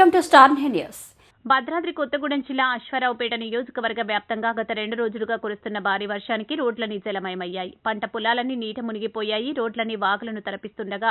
Welcome to Star News. Bhadradri Kothagudem జిల్లా అశ్వారావుపేట నియోజకవర్గ వ్యాప్తంగా గత రెండు రోజులుగా కురుస్తున్న భారీ వర్షానికి రోడ్లన్నీ జలమయమయ్యాయి. పంట పొలాలన్నీ నీట మునిగిపోయాయి. రోడ్లన్నీ వాగులను తలపిస్తుండగా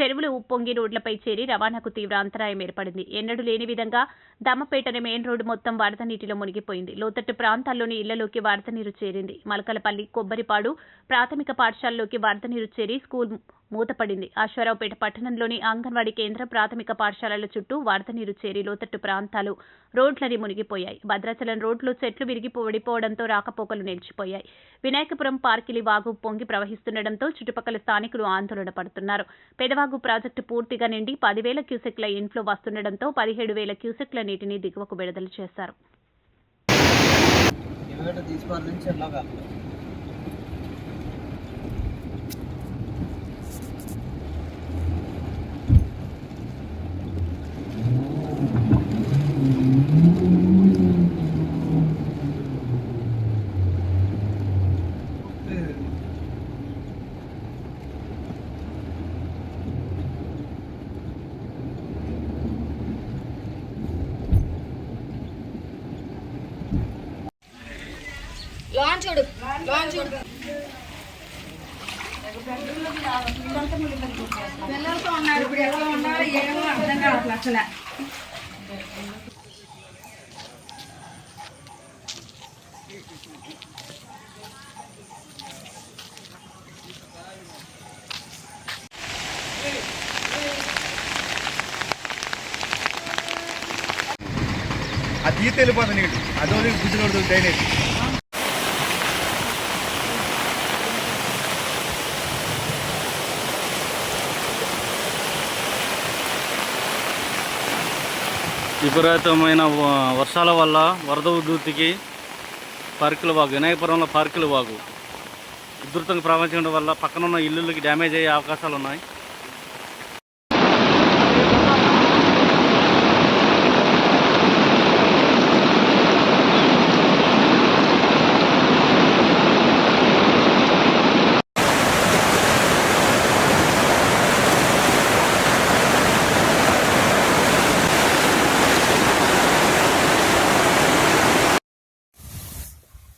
చెరువులు ఉప్పొంగి రోడ్లపై చేరి రవాణాకు తీవ్ర అంతరాయం ఏర్పడింది. ఎన్నడూ లేని విధంగా దమ్మపేటని మెయిన్ రోడ్డు మొత్తం వరద నీటిలో మునిగిపోయింది. లోతట్టు ప్రాంతాల్లోని ఇళ్ళలోకి వరద నీరు చేరింది. మలకలపల్లి కొబ్బరిపాడు ప్రాథమిక పాఠశాలలోకి వరద నీరు చేరి స్కూల్ మూతపడింది. ఆశ్వారావుపేట పట్టణంలోని అంగన్వాడీ కేంద్ర ప్రాథమిక పాఠశాలల చుట్టూ వరద నీరు చేరి లోతట్టు ప్రాంతాలు రోడ్లని మునిగిపోయాయి. భద్రాచలం రోడ్లు చెట్లు విరిగి పడిపోవడంతో రాకపోకలు నిలిచిపోయాయి. వినాయకపురం పార్కిలి వాగు పొంగి ప్రవహిస్తుండటంతో చుట్టుపక్కల స్థానికులు ఆందోళన పడుతున్నారు. పెదవాగు సాగు ప్రాజెక్టు పూర్తిగా నిండి పదివేల క్యూసెక్ల ఇన్ఫ్లో వస్తుండటంతో పదిహేడు వేల క్యూసెక్ల నీటిని దిగువకు విడుదల చేశారు. లోన్ చూడు లోన్ చూడు పిల్లలతో ఉన్నారు. ఇప్పుడు ఎట్లా ఉన్నారో ఏమో అర్థం కావట్లేదు అసలు. వెళ్ళిపోతుంది నీళ్ళు అదో గుడ్డు కొడుతుంది డ్రైనేజ్. విపరీతమైన వ- వర్షాల వల్ల వరద ఉధృతికి పార్కుల వాగు వినాయకపురంలో పార్కుల వాగు ఉధృతంగా ప్రవహించడం వల్ల పక్కనున్న ఇల్లులకి డ్యామేజ్ అయ్యే అవకాశాలు ఉన్నాయి